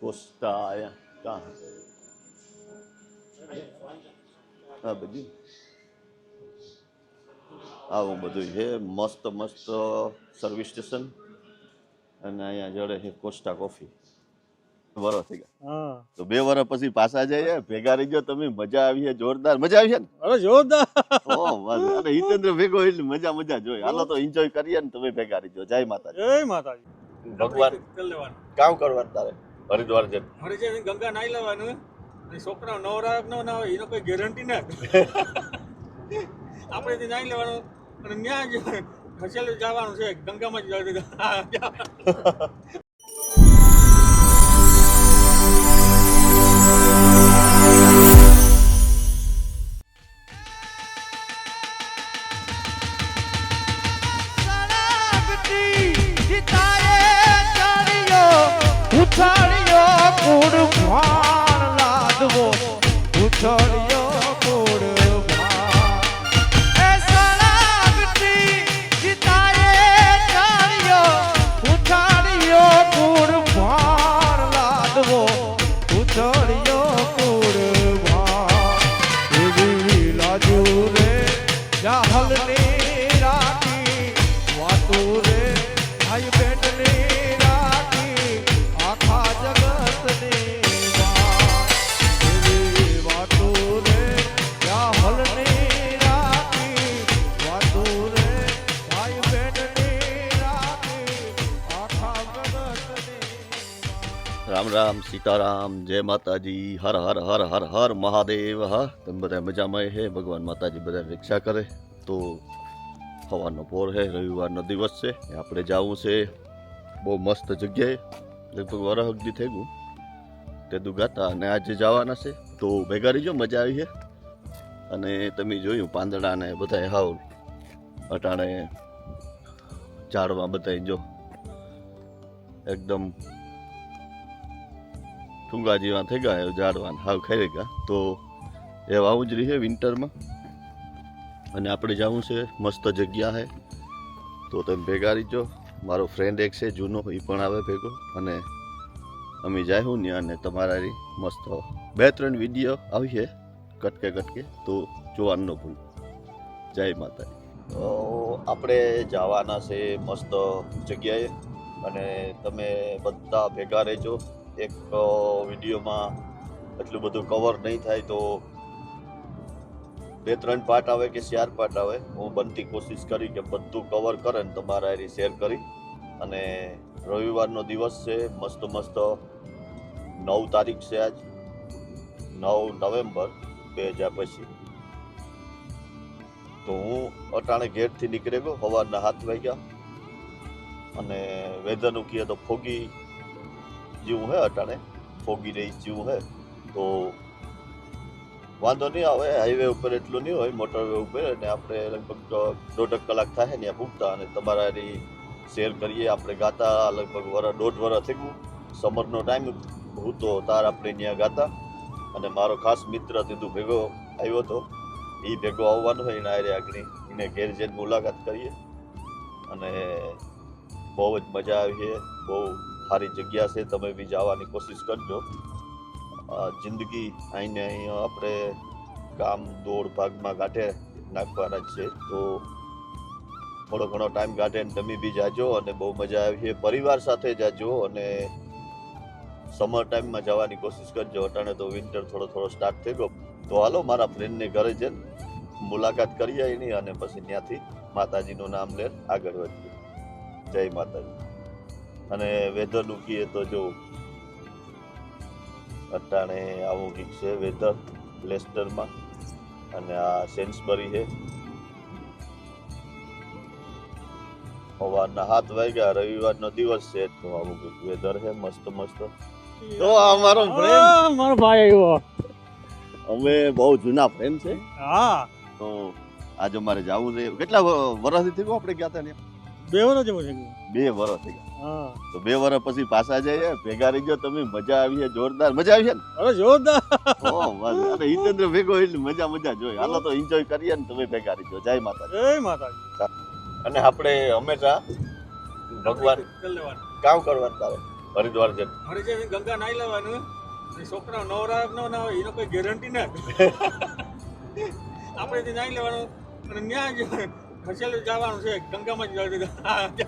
Costa આયા કાં હા બધું આવું બધું છે મસ્ત મસ્ત સર્વિસ સ્ટેશન અને અહીંયા જોડે છે કોસ્ટા કોફી વરસ થઈ ગયા તો બે વર્ષ પછી પાછા જઈએ ભેગા રહી ગયો તમે મજા આવી જોરદાર. મજા આવી છે ને? અરે જોરદાર. ઓ અને હિતેન્દ્ર ભેગો એટલે મજા મજા જોઈ હાલો તો એન્જોય કરીએ ને તમે ભેગા રહીજો. જય માતાજી. જય માતાજી. ભગવાન. કામ કરવાનું તારે. હરિદ્વાર જઈને હરિદ્વાર છે ગંગા નાઈ લેવાનું અને છોકરા નવરાક ન ના હોય એનો કોઈ ગેરંટી ના આપણે તે નાઈ લેવાનું અને ત્યાં જ ખસેલું જવાનું છે ગંગામાં જ. ઉછાળ્યો ભાણ લાદવો. ઉછાળ્યો સીતારામ, જય માતાજી, હર હર હર હર હર મહાદેવ, હા? તમે બધા મજામાં હે? ભગવાન માતાજી બધા રક્ષા કરે. તો સવારનો પોર છે રવિવારનો દિવસ છે. આપણે જવું છે બહુ મસ્ત જગ્યાએ. લગભગ વરહ થઈ ગયું. તે દુગાતા અને આજે જવાના છે. તો ભેગા રહીજો, મજા આવી છે અને તમે જોયું પાંદડા ને બધા હાવ અટાણે ઝાડમાં બધા જો. એકદમ ટૂંગા જેવા થઈ ગયા ઝાડવા હાવ ખાઈ ગયા. તો એ વાવું જ રહીએ વિન્ટરમાં. અને આપણે જવું છે, મસ્ત જગ્યા છે તો તમે ભેગા રહીજો. મારો ફ્રેન્ડ એક છે, જૂનો, એ પણ આવે ભેગો. અને અમે જાયું ને અને તમારા મસ્ત બે ત્રણ વીડિયો આવી છે, કટકે કટકે. તો જોવાનું ન ભૂલ. જય માતાજી. તો આપણે જવાના છે, મસ્ત જગ્યાએ. અને તમે બધા ભેગા રહેજો. એક વિડીયોમાં એટલું બધું કવર નહીં થાય તો બે, ત્રણ પાર્ટ આવે કે ચાર પાર્ટ આવે, હું બનતી કોશિશ કરી કે બધું કવર કરે ને તમારા એની શેર કરી. અને રવિવારનો દિવસ છે, મસ્ત મસ્ત નવ તારીખ છે આજ, નવ નવેમ્બર બે હજાર પછી તો હું અટાણે ગેટથી નીકળી ગયો સવારના હાથ વાગ્યા. અને વેધરનું કહીએ તો ફોગી જેવું હે અટાણે, ફોગી રહી, જેવું હે. તો વાંધો નહીં આવે હાઈવે ઉપર એટલું નહીં હોય મોટરવે ઉપર, અને આપણે લગભગ દોઢક કલાક થાય ને ત્યાં પૂગતા, અને તમારા શેર કરીએ, આપણે ગાતા, લગભગ વર, દોઢ વરસ થઈ ગયું. સમરનો ટાઈમ ભૂતો તાર આપણે ત્યાં ગાતા, અને મારો ખાસ મિત્ર તીધું ભેગો આવ્યો હતો એ ભેગો આવવાનો હોય, એના આરે આગળ એને ઘેર જઈને મુલાકાત કરીએ. અને બહુ જ મજા આવી છે, બહુ સારી જગ્યા છે, તમે બી જવાની કોશિશ કરજો. જિંદગી અહીંને અહીં આપણે કામ દોડ ભાગમાં કાઢે નાખવાના જ છે. તો થોડો ઘણો ટાઈમ કાઢે ને તમે બી જાજો અને બહુ મજા આવી છે. પરિવાર સાથે જાજો અને સમર ટાઈમમાં જવાની કોશિશ કરજો. અટાણે તો વિન્ટર થોડો થોડો સ્ટાર્ટ થઈ ગયો. તો હાલો, મારા ફ્રેન્ડને ઘરે જઈને મુલાકાત કરીએ એની અને પછી ત્યાંથી માતાજીનું નામ લે આગળ વધીએ. જય માતાજી. અને વેધરનું કહીએ તો જો અટાણે આવું કંઈક છે વેધર લેસ્ટરમાં અને આ સેન્સબરી છે. સવારના સાત વાગ્યા રવિવારનો દિવસ છે તો આવું કંઈક વેધર છે મસ્ત મસ્ત. તો આ મારો ફ્રેન્ડ મારો ભાઈ આવ્યો. અમે બહુ જૂના ફ્રેન્ડ છે. હા. તો આજે મારે જવું છે. કેટલા વર્ષથી થઈ ગયું આપણે ગયા હતા ને બે વર્ષ જેવો છે. બે વર્ષ થઈ ગયા. તો બે વર્ષ પછી પાછા જઈએ ભેગા રહી ગયો તમે મજા આવી જોરદાર મજા આવી ને? અરે જોરદાર. ઓ બસ અને હિતેન્દ્ર ભેગો એટલે મજા મજા જોઈ હાલો તો એન્જોય કરીએ ને તમે ભેગા રહીજો. જય માતા જય માતા અને આપણે હંમેશા ભગવાન કામ કરવાનું તારે. હરિદ્વાર મારે ગંગા નાઈ લેવાનું છોકરા નવરા ન ના હોય એનો કોઈ ગેરંટી ના આપણે નાઈ લેવાનું અને ત્યાં ખસેલું જવાનું છે ગંગામાં જ.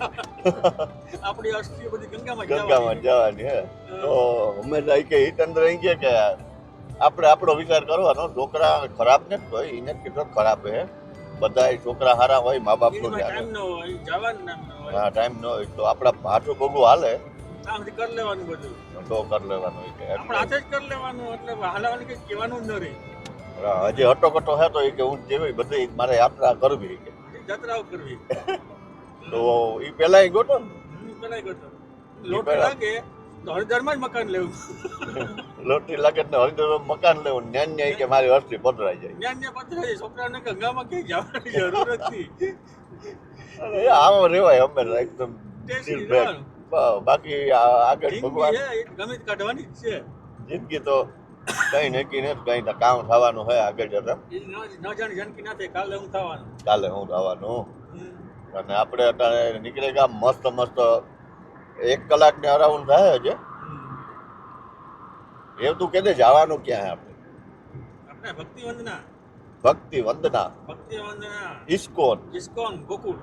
આપણી અસ્થિ બધી ગંગામાં ગંગામાં જવાની. હે? તો હંમેશા એ કે હિતેન્દ્ર અહીં કે આપણે આપણો વિચાર કરવાનો છોકરા ખરાબ ને હોય એને કેટલો ખરાબ હે બધા છોકરા હારા હોય મા એમાં ટાઈમ ન હોય જવાનું હા ટાઈમ ન હોય તો આપણા હાથું પગું હાલે. કરી લેવાનું બધું. તો કરી લેવાનું આપણે હાથે જ કરી લેવાનું એટલે હાલવાનું કે કહેવાનું જ ન રહે. હા, હજી હટોકટો હે તો એ કે હું જેવી બધી મારે યાત્રા કરવી કે. જત્રાઓ કરવી. તો એ પેલા ગોતો ને. પેલા ય લોટ લાગે તો હરિદ્વારમાં જ મકાન લેવું. લોટી લાગે ને હરિદ્વાર મકાન લેવું. ન્યાન ન્યાય કે મારી હસ્તી પધરાઈ જાય. જ્ઞાન ને જાય. છોકરાને ગંગામાં ક્યાંય જવાની જરૂર નથી આવો રેવાય અમે એકદમ દિલ. બાકી આ- આગળ ભગવાન ગમે કાઢવાની જ છે. જિંદગી તો કઈ નક્કી નથી કઈ તો કામ થવાનું હોય આગળ જતા. ન જાણ જનકી નથી કાલે હું થવાનું. કાલે હું થવાનું. અને આપણે અત્યારે નીકળે ગયા મસ્ત મસ્ત એક કલાક ને અરાઉન્ડ થાય હજે. એવું તું કે જવાનું ક્યાં હે આપણે? આપણે ભક્તિ વંદના ભક્તિ વંદના ભક્તિ વંદના ઇસ્કોન. ઇસ્કોન ગોકુલ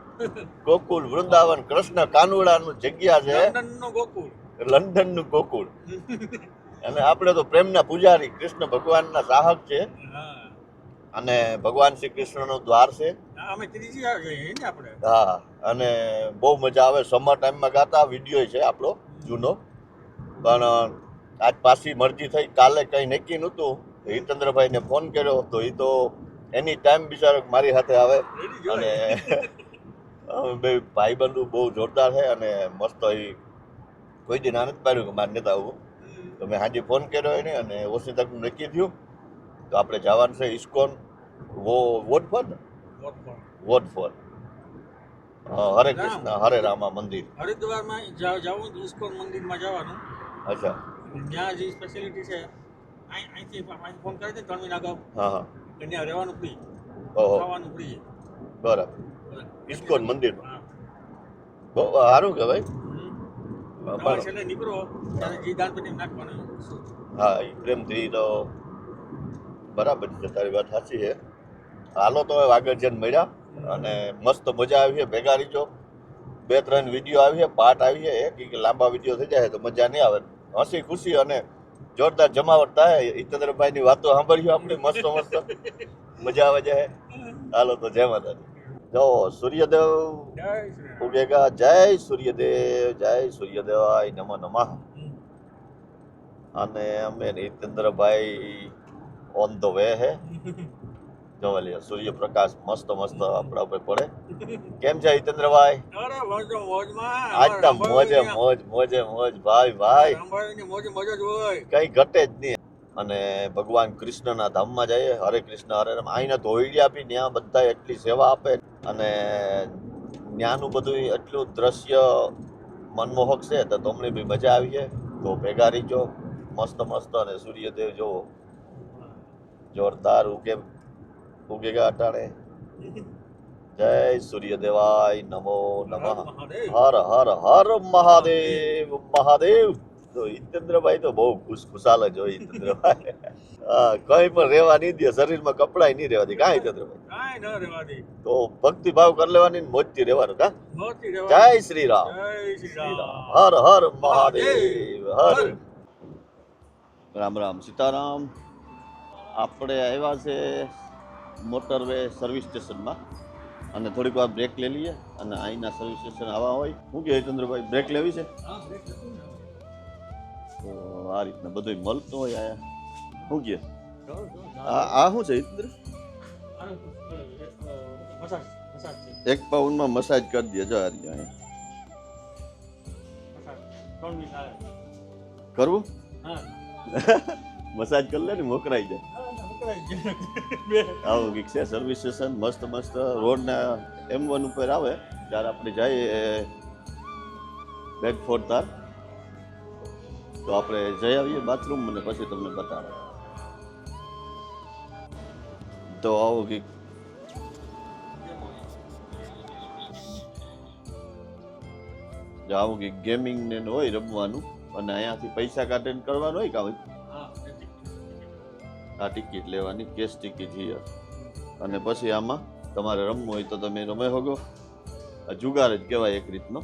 ગોકુલ વૃંદાવન કૃષ્ણ કાનુડાનું જગ્યા છે. લંડનનું ગોકુલ લંડનનું ગોકુળ. અને આપણે તો પ્રેમના પૂજારી કૃષ્ણ ભગવાનના સાહક છે. અને ભગવાન શ્રી કૃષ્ણનો દ્વાર છે. અમે ત્રીજી આવે છે ને આપણે. હા અને બહુ મજા આવે. સમર ટાઈમમાં ગાતા વીડિયો છે આપણો જૂનો. પણ આજ પાછી મરજી થઈ. કાલે કંઈ નક્કી નહોતું. હિતેન્દ્રભાઈને ફોન કર્યો તો એ તો એની ટાઈમ બિચારો મારી સાથે આવે. અને બે ભાઈબંધુ બહુ જોરદાર છે અને મસ્ત એ કોઈ દિન આનંદ પાડ્યું કે મારે નથી આવવું તો મેં હાજી ફોન કર્યો એને અને ઓછી તકનું નક્કી થયું. તો આપણે જવાનું છે ઇસ્કોન. વો વોટ ફોર ને વોટ ફોર હરે કૃષ્ણ હરે રામા મંદિર. હરિદ્વારમાં જવું ઇસ્કોન મંદિરમાં જવાનું. અચ્છા. ત્યાં જે સ્પેશિયાલિટી છે અહીં અહીંથી ફોન કરી દે ત્રણ મહિના અગાઉ. હા હા. ત્યાં રહેવાનું ફ્રી ઓહો. ખાવાનું ફ્રી બરાબર. ઇસ્કોન મંદિરમાં. બહુ સારું કહેવાય. હા એ પ્રેમથી તો બરાબર છે તારી વાત સાચી છે. હાલો તો વાગરજન મળ્યા અને મસ્ત મજા આવી છે ભેગા રીજો બે ત્રણ વીડિયો આવી છે પાર્ટ આવી છે એક લાંબા વીડિયો થઈ જાય તો મજા નહીં આવે. હસી ખુશી અને જોરદાર જમાવટ થાય હિતેન્દ્રભાઈની વાતો સાંભળ્યું આપણે મસ્ત મસ્ત. મજા આવે જાય હાલો તો જય માતાજી. જો સૂર્યદેવ. ઉગેગા જય સૂર્યદેવ જય સૂર્યદેવાય નમઃ નમઃ. અને અમે હિતેન્દ્રભાઈ ઓન ધ વે હે. જોવા લે સૂર્યપ્રકાશ મસ્ત મસ્ત આપણા ઉપર પડે. કેમ છે હિતેન્દ્રભાઈ? આજ તો મોજે મોજ મોજે મોજ ભાઈ ભાઈ. કઈ ઘટે જ નહીં. અને ભગવાન કૃષ્ણના ધામમાં જઈએ હરે કૃષ્ણ હરે રામ. અહીંના ધોઈડી આપી ત્યાં બધા એટલી સેવા આપે. અને ત્યાંનું બધું એટલું દ્રશ્ય મનમોહક છે તો તમને બી મજા આવી છે તો ભેગા રહીજો મસ્ત મસ્ત અને સૂર્યદેવ જોવો જોરદાર ઉગે ઉગેગા અટાણે. જય સૂર્યદેવાય નમો નમઃ. હર હર હર મહાદેવ મહાદેવ. તો હિતેન્દ્રભાઈ તો બહુ ખુશ ખુશાલ જ હોય હિતેન્દ્રભાઈ કઈ પણ રહેવા નહીં દે શરીરમાં કપડાય નહીં રહેવા દે કાં હિતેન્દ્રભાઈ કાંઈ ન રહેવા દે તો ભક્તિ ભાવ કરી લેવાની ને મોજથી રહેવાનું કા? જય. શ્રી રામ. જય શ્રી રામ. હર હર મહાદેવ. હર. રામ રામ સીતારામ. આપણે આવ્યા છે મોટરવે સર્વિસ સ્ટેશનમાં અને થોડીક વાર બ્રેક લઈ લઈએ. અને અહીંના સર્વિસ સ્ટેશન આવા હોય. શું કે હિતેન્દ્રભાઈ બ્રેક લેવી છે. તો આ રીતના બધું મળતું હોય આયા. શું કે? આ આ શું છે ઇન્દ્ર એક પાઉન્ડમાં મસાજ કરી દે જો આ રીતે કરવું? મસાજ કરી લે ને મોકરાઈ જાય હા. આવું કંઈક છે સર્વિસ સ્ટેશન મસ્ત મસ્ત રોડના એમ વન ઉપર આવે. ત્યારે આપણે જઈએ ફોર તાર. તો આપણે જઈ આવીએ બાથરૂમ અને પછી તમને બતાવે તો આવું કંઈક આવું કંઈક ગેમિંગ ને હોય રમવાનું અને અહીંયાથી પૈસા કાઢીને કરવાનું હોય કામ આ ટિકિટ લેવાની કેશ ટિકિટ હિયર અને પછી આમાં તમારે રમવું હોય તો તમે રમે હોગો. જુગાર જ કહેવાય એક રીતનો.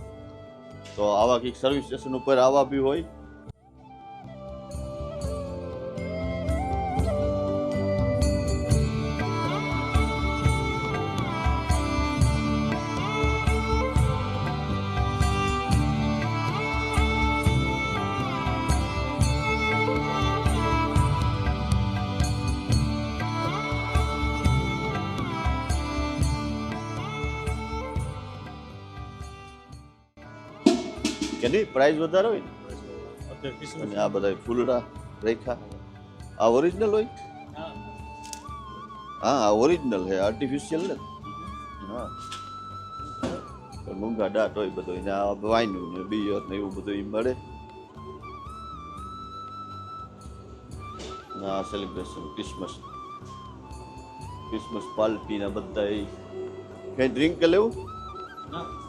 તો આવા કંઈક સર્વિસ સ્ટેશન ઉપર આવા બી હોય કે નહીં? પ્રાઇસ વધારે હોય ને? અને આ બધા ફૂલડા રેખા. આ ઓરિજિનલ હોય? હા. હા આ ઓરિજિનલ છે આર્ટિફિશિયલ ને? હા. મૂંગા દાટ હોય બધું ને આ વાઈન ને બિયર ને એવું બધું ઈ મળે. આ સેલિબ્રેશન ક્રિસમસ ક્રિસમસ પાર્ટી ને બધા એ કઈ ડ્રિંક લેવું? ના,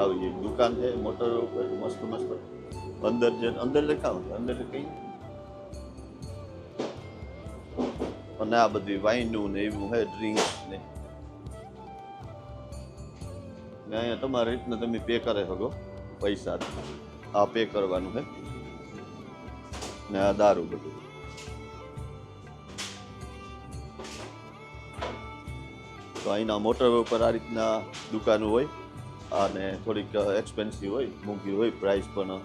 આવી એક દુકાન છે મોટર ઉપર મસ્ત મસ્ત અંદર જે અંદર દેખાવ અંદર કઈ? અને આ બધી વાઈનું ને એવું હે ડ્રિંક્સ ને. અહીંયા તમારી રીતના તમે પે કરે શકો, પૈસા. આ પે કરવાનું છે ને આ દારૂ બધું. તો અહીંના મોટર ઉપર આ રીતના દુકાનો હોય. અને થોડીક એક્સપેન્સિવ હોય, મોંઘી હોય પ્રાઇસ પણ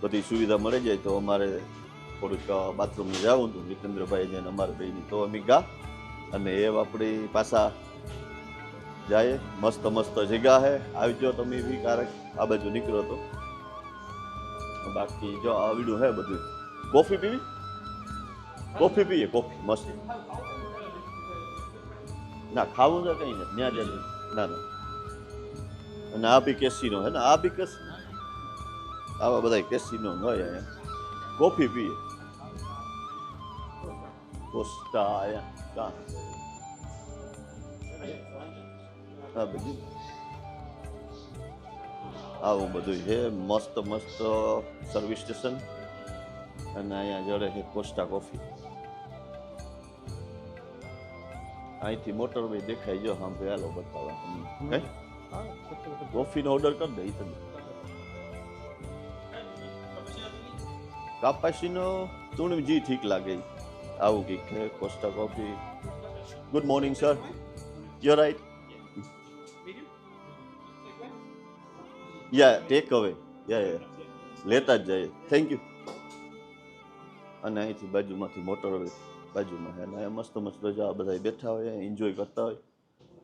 બધી સુવિધા મળી જાય તો અમારે થોડુંક બાથરૂમ જવું હતું, જીતેન્દ્રભાઈ ને અમારે ભાઈની તો અમે ગા અને એ આપણી પાછા જાય. મસ્ત મસ્ત જગ્યા હે. આવજો તમે બી, ક્યારેક આ બાજુ નીકળો તો. બાકી જો આવડ્યું હે બધું. કોફી પીવી? કોફી પીએ, કોફી, મસ્ત. ના, ખાવું તો કંઈ નથી. ત્યાં જ ના ના. અને આ બી કેસીનો હે ને, આ બી કેસ આવા બધા કેસીનો હોય અહીંયા. કોફી પીએ. કોસ્ટા આયા કા. હા, બધું. આવું બધું છે મસ્ત મસ્ત સર્વિસ સ્ટેશન અને અહીંયા જડે છે કોસ્ટા કોફી. અહીંથી મોટરવે દેખાય જો હા, ભાઈ, હાલો બતાવવા તમને. કોફીનો ઓર્ડર કરી દઈ તમે કાપાસીનો તું જી ઠીક લાગે આવું કંઈક છે Costa coffee good morning sir you right yeah take away yeah yeah લેતા જ જઈએ. થેન્ક યુ અને અહીંથી બાજુમાંથી મોટર બાજુમાં છે. અને અહીંયા મસ્ત મસ્ત જો આ બધા બેઠા હોય એન્જોય કરતા હોય,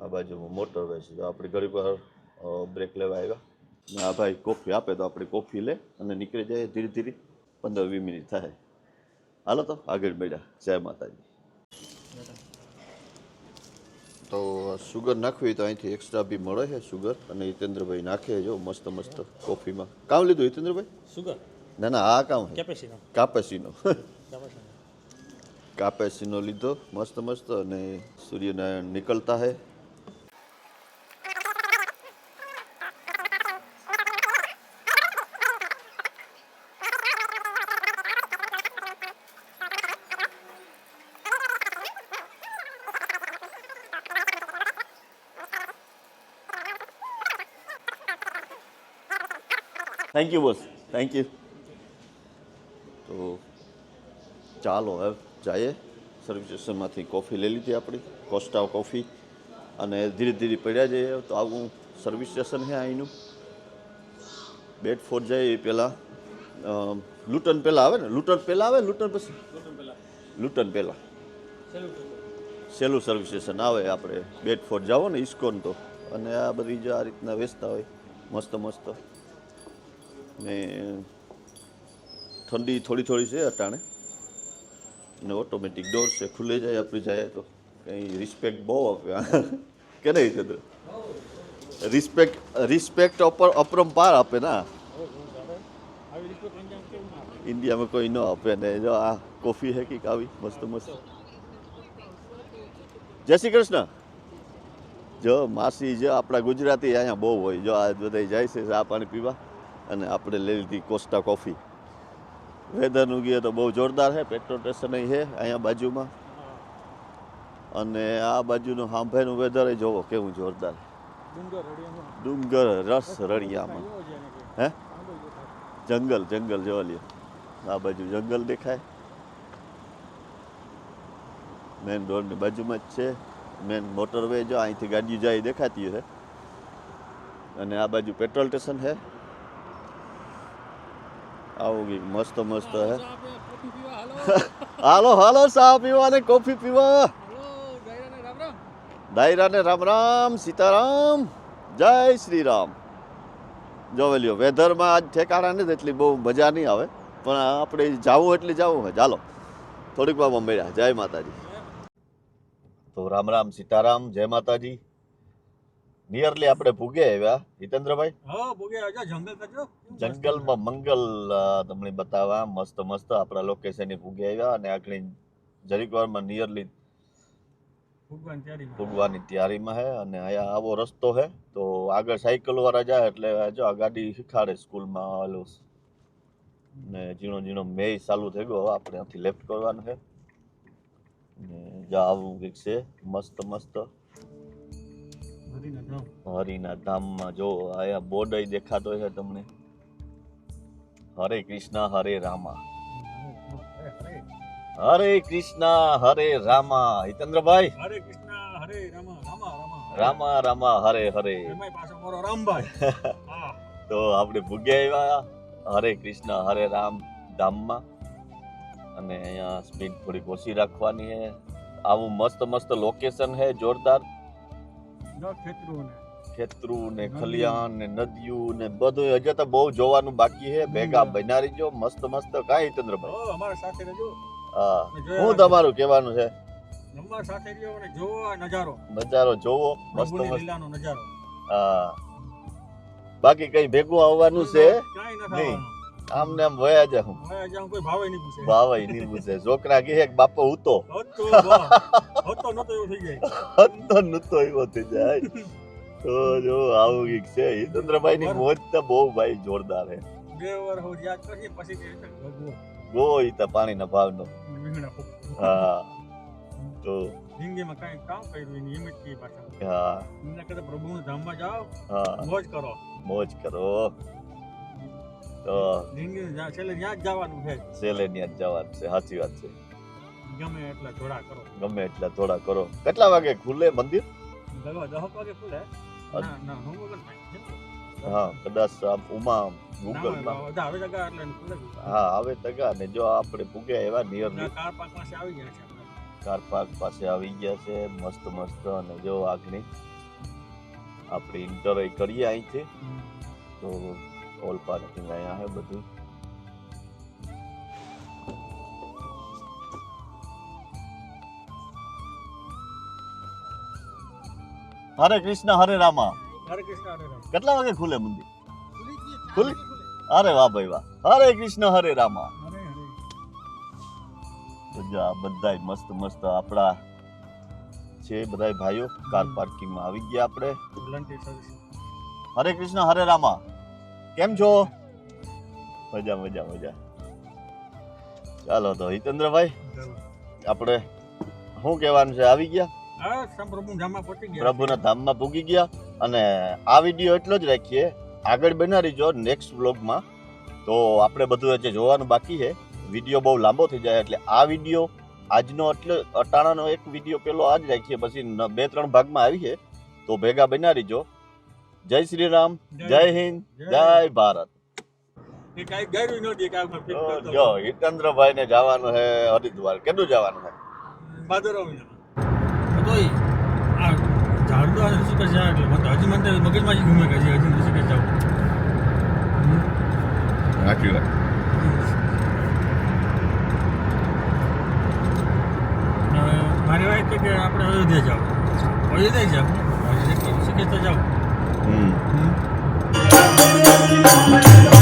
આ બાજુમાં મોટર વે છે. જો આપણે ઘડી પર બ્રેક લેવા આવ્યા. આ ભાઈ કોફી આપે તો આપણે કોફી લે અને નીકળી જાય ધીરે ધીરે. પંદર વીસ મિનિટ થાય. હાલો તો આગળ બેઠા. જય માતાજી. તો સુગર નાખવી તો અહીંથી એક્સ્ટ્રા બી મળે છે સુગર અને હિતેન્દ્રભાઈ નાખે જો મસ્ત મસ્ત કોફીમાં કામ લીધું હિતેન્દ્રભાઈ? સુગર ના ના આ કામ છે કેપેસિનો કાપેસીનો કેપેસિનો કાપેસીનો લીધો મસ્ત મસ્ત અને સૂર્યનારાયણ નીકળતા હે. Thank you boss thank you તો ચાલો હવે જઈએ. સર્વિસ સ્ટેશનમાંથી કોફી લઈ લીધી આપણી. કોસ્ટા કોફી અને ધીરે ધીરે પડ્યા જઈએ. તો આવું સર્વિસ સ્ટેશન છે અહીંનું. બેડફોર્ડ જાય એ પહેલાં. લૂંટન પહેલાં આવે ને? લૂંટન પહેલાં આવે? લૂંટન પછી? લૂંટન પહેલાં. સહેલું સર્વિસ સ્ટેશન આવે આપણે. બેડફોર્ડ જાઓ ને ઇસ્કોન તો. અને આ બધી જે આ રીતના વેચતા હોય. મસ્ત મસ્ત. ને ઠંડી થોડી થોડી છે અટાણે. ને ઓટોમેટિક ડોર છે, ખુલે જાય, આપણે જાય તો. કંઈ રિસ્પેક્ટ બહુ આપે. કે નહીં થતું રિસ્પેક્ટ રિસ્પેક્ટ અપર, અપરંપાર આપે ના? ઇન્ડિયામાં કોઈ ન આપે ને, જો આ કોફી હે કંઈક આવી, મસ્ત મસ્ત. જય શ્રી કૃષ્ણ. જો માસી, જો આપણા ગુજરાતી અહીંયા બહુ હોય, જો આ બધા જાય છે, ચા પાણી પીવા. અને આપણે લઈ લીધી કોસ્ટા કોફી. વેધરનું ગીએ તો બહુ જોરદાર છે પેટ્રોલ સ્ટેશન છે, અહીંયા બાજુમાં. અને આ બાજુનું હાંભેનું વેધર જોવો, કેવું જોરદાર. ડુંગર રસ રળિયામાં. હે? જંગલ જંગલ જોવા લ્યો. આ બાજુ જંગલ દેખાય. મેન રોડની બાજુમાં જ છે. મેન મોટરવે જો અહીંથી ગાડીઓ જાય દેખાતી છે અને આ બાજુ પેટ્રોલ સ્ટેશન છે. આવું કંઈક મસ્ત મસ્ત હે. હાલો, હાલો. ચા પીવા અને કોફી પીવા. ડાયરા ડાયરાને રામ રામ. દાયરાને રામ રામ સીતારામ જય શ્રી રામ જોવે લ્યો વેધરમાં આજ ઠેકાણા નથી એટલી બહુ મજા નહીં આવે. પણ આપણે જાવું એટલે જાવું હોય. ચાલો થોડીક વાર મળ્યા. જય માતાજી. તો રામ રામ સીતારામ જય માતાજી. નિયરલી આપણે ભૂગે આવ્યા. હિતેન્દ્રભાઈ? હા, ભોગે આજા, જંગલ કરજો. જંગલમાં મંગલ તમને બતાવવા. મસ્ત મસ્ત આપણા લોકેશન ભૂગે આવ્યા અને આખરી જરીક વારમાં નિયરલી ભૂગવાની તૈયારીમાં. છે અને અહીંયા આવો રસ્તો છે તો આગળ સાયકલ વાળા જાય એટલે જો આ ગાડી શીખાડે સ્કૂલમાં ઓલું. ને ઝીણો ઝીણો મેય ચાલુ થઈ ગયો. આપણે અહીંથી લેફ્ટ કરવાનું છે ને જા આવું કંઈક છે. મસ્ત મસ્ત. હરીના ધામ. હરિના ધામમાં જો આયા બોર્ડ દેખાતો છે તમને. હરે કૃષ્ણ હરે રામા. હરે, કૃષ્ણ હરે રામા. હિતેન્દ્રભાઈ? હરે કૃષ્ણ હરે રામા રામા રામા. હરે હરે. રામભાઈ. તો આપણે ભૂગે આવ્યા. હરે કૃષ્ણ હરે રામ ધામમાં. અને અહીંયા સ્પીડ થોડી ઓછી રાખવાની છે આવું મસ્ત મસ્ત લોકેશન છે જોરદાર. ખેતરું ને ખલિયાન ને નદીયું ને બધું હજે તો બહુ જોવાનું બાકી છે. ભેગા બન્યા રહીજો મસ્ત મસ્ત. કાંઈ ચંદ્રભાઈ હો, અમારા સાથે રહેજો. હા. હું તમારું કહેવાનું છે? અમારા સાથે રહ્યો અને જોવો આ નજારો. નજારો જોવો મસ્ત મસ્ત. લીલાનો નજારો. હા. બાકી કઈ ભેગું આવવાનું છે? નહીં. આમ ને આમ વયા જા હું કોઈ ભાવે નહીં પૂછે. ભાવાય નહીં પૂછે. છોકરા કહે કે બાપો ઉતો હતો નતો એવું થઈ જાય. હતો નતો એવો થઈ જાય. તો જો આવું કંઈક છે. હિતેન્દ્રભાઈ ની મોજ તો બહુ ભાઈ જોરદાર હે બે વાર હવે યાદ કરીએ પછી કે છે ભગવો. તો પાણીના ભાવનો. ભાવ નો હા. તો જિંદગીમાં કાંઈ કામ કર્યું નહીં એમ જ કહીએ પાછા હા. એમના કરતા પ્રભુના ધામમાં જાઓ હા. મોજ કરો. મોજ કરો. તો જિંદગી છેલ્લે ત્યાં જ જવાનું છે. સેલે ત્યાં જ જવાનું છે સાચી વાત છે. ગમે એટલા થોડા કરો. ગમે એટલા થોડા કરો. કેટલા વાગે ખુલે મંદિર? વાગે ખુલે. હું કદાચ ઉમા જ. હા આવે તગા ને જો આપણે પૂગ્યા એવા નિયર કાર પાર્ક પાસે આવી ગયા છે કાર પાર્ક પાસે આવી ગયા છે મસ્ત મસ્ત અને જો આગની આપણે ઇન્ટર કરીએ અહીંથી. તો ઓલ પાર્કિંગ અહીંયા છે બધું હરે કૃષ્ણ હરે રામા હરે કૃષ્ણ હરે રામ કેટલા વાગે ખુલે મંદિર? ખુલે? અરે વાહ ભાઈ વાહ. હરે કૃષ્ણ હરે રામા હરે હરે. તો જો આ બધાય મસ્ત મસ્ત આપણા છે બધાય ભાઈઓ કાર પાર્કિંગમાં આવી ગયા આપણે. વોલન્ટિયર સર્વિસ હરે કૃષ્ણ હરે રામા કેમ છો? મજા મજા મજા ચાલો તો હિતેન્દ્રભાઈ આપણે શું કહેવાનું છે? આવી ગયા? પ્રભુના ધામમાં પૂગી ગયા. અને આ વીડિયો એટલો જ રાખીએ. આગળ બનાવી જો નેક્સ્ટ વ્લોગમાં તો આપણે બધું જે જોવાનું બાકી છે. વીડિયો બહુ લાંબો થઈ જાય એટલે આ વીડિયો આજનો એટલે અટાણાનો એક વીડિયો પેલો આજ રાખીએ. પછી બે ત્રણ ભાગમાં આવી છે. તો ભેગા બનાવી જો. જય શ્રી રામ જય હિન્દ જય ભારત. તો. જો હિતેન્દ્રભાઈ ને જવાનું છે હરિદ્વાર. કેટલું જવાનું છે. તો ઝાડુ આ ઋષિકેશ જાય એટલે મને હજી મને મગજમાં જ ઘૂમે કે હજી હજી ઋષિકેશ જાવું. સાચી વાત મારી કહે કે આપણે અયોધ્યા જાવ અયોધ્યા જાવ ઋષિકેશ તો જાવ 嗯。嗯